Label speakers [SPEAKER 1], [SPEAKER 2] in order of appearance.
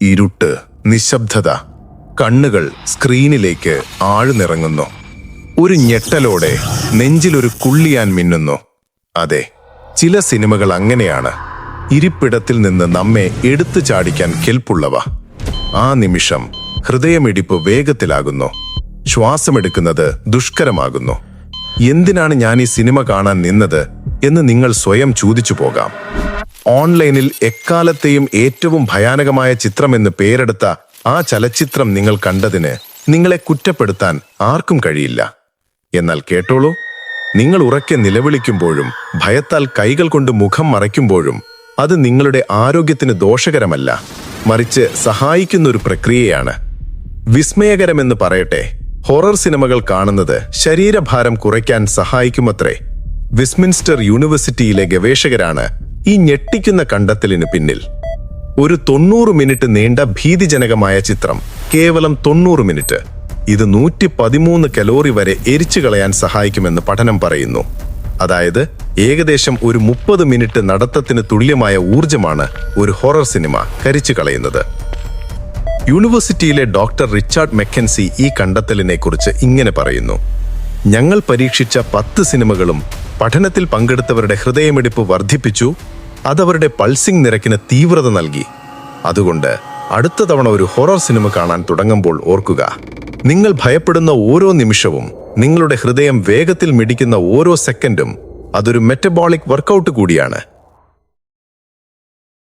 [SPEAKER 1] ഇരുട്ട് നിശബ്ദത. കണ്ണുകൾ സ്ക്രീനിലേക്ക് ആഴ്ന്നിറങ്ങുന്നു. ഒരു ഞെട്ടലോടെ നെഞ്ചിലൊരു കുള്ളിയാൻ മിന്നുന്നു. അതെ ചില സിനിമകൾ അങ്ങനെയാണ്. ഇരിപ്പിടത്തിൽ നിന്ന് നമ്മെ എടുത്തു ചാടിക്കാൻ കെൽപ്പുള്ളവ. ആ നിമിഷം ഹൃദയമിടിപ്പ് വേഗത്തിലാകുന്നു. ശ്വാസമെടുക്കുന്നത് ദുഷ്കരമാകുന്നു. എന്തിനാണ് ഞാൻ ഈ സിനിമ കാണാൻ നിന്നത് എന്ന് നിങ്ങൾ സ്വയം ചോദിച്ചു പോകാം. ഓൺലൈനിൽ എക്കാലത്തെയും ഏറ്റവും ഭയാനകമായ ചിത്രമെന്ന് പേരെടുത്ത ആ ചലച്ചിത്രം നിങ്ങൾ കണ്ടതിന് നിങ്ങളെ കുറ്റപ്പെടുത്താൻ ആർക്കും കഴിയില്ല. എന്നാൽ കേട്ടോളൂ നിങ്ങൾ ഉറക്കെ നിലവിളിക്കുമ്പോഴും ഭയത്താൽ കൈകൾ കൊണ്ട് മുഖം മറയ്ക്കുമ്പോഴും അത് നിങ്ങളുടെ ആരോഗ്യത്തിന് ദോഷകരമല്ല. മറിച്ച് സഹായിക്കുന്ന ഒരു പ്രക്രിയയാണ്. വിസ്മയകരമെന്ന് പറയട്ടെ ഹൊറർ സിനിമകൾ കാണുന്നത് ശരീരഭാരം കുറയ്ക്കാൻ സഹായിക്കുമത്രേ. വിസ്മിൻസ്റ്റർ യൂണിവേഴ്സിറ്റിയിലെ ഗവേഷകരാണ് ഈ ഞെട്ടിക്കുന്ന കണ്ടെത്തലിന് പിന്നിൽ ഒരു തൊണ്ണൂറ് മിനിറ്റ് നീണ്ട ഭീതിജനകമായ ചിത്രം. കേവലം തൊണ്ണൂറ് മിനിറ്റ്. ഇത് നൂറ്റി പതിമൂന്ന് കലോറി വരെ എരിച്ചു കളയാൻ സഹായിക്കുമെന്ന് പഠനം പറയുന്നു. അതായത് ഏകദേശം ഒരു മുപ്പത് മിനിറ്റ് നടത്തത്തിന് തുല്യമായ ഊർജമാണ് ഒരു ഹൊറർ സിനിമ കരിച്ചു കളയുന്നത്. യൂണിവേഴ്സിറ്റിയിലെ ഡോക്ടർ റിച്ചാർഡ് മെക്കൻസി ഈ കണ്ടെത്തലിനെ കുറിച്ച് ഇങ്ങനെ പറയുന്നു. ഞങ്ങൾ പരീക്ഷിച്ച പത്ത് സിനിമകളും പഠനത്തിൽ പങ്കെടുത്തവരുടെ ഹൃദയമിടിപ്പ് വർദ്ധിപ്പിച്ചു അതവരുടെ പൾസിംഗ് നിരക്കിന് തീവ്രത നൽകി. അതുകൊണ്ട് അടുത്ത തവണ ഒരു ഹൊറർ സിനിമ കാണാൻ തുടങ്ങുമ്പോൾ ഓർക്കുക. നിങ്ങൾ ഭയപ്പെടുന്ന ഓരോ നിമിഷവും നിങ്ങളുടെ ഹൃദയം വേഗത്തിൽ മിടിക്കുന്ന ഓരോ സെക്കൻഡും അതൊരു മെറ്റബോളിക് വർക്കൗട്ട് കൂടിയാണ്.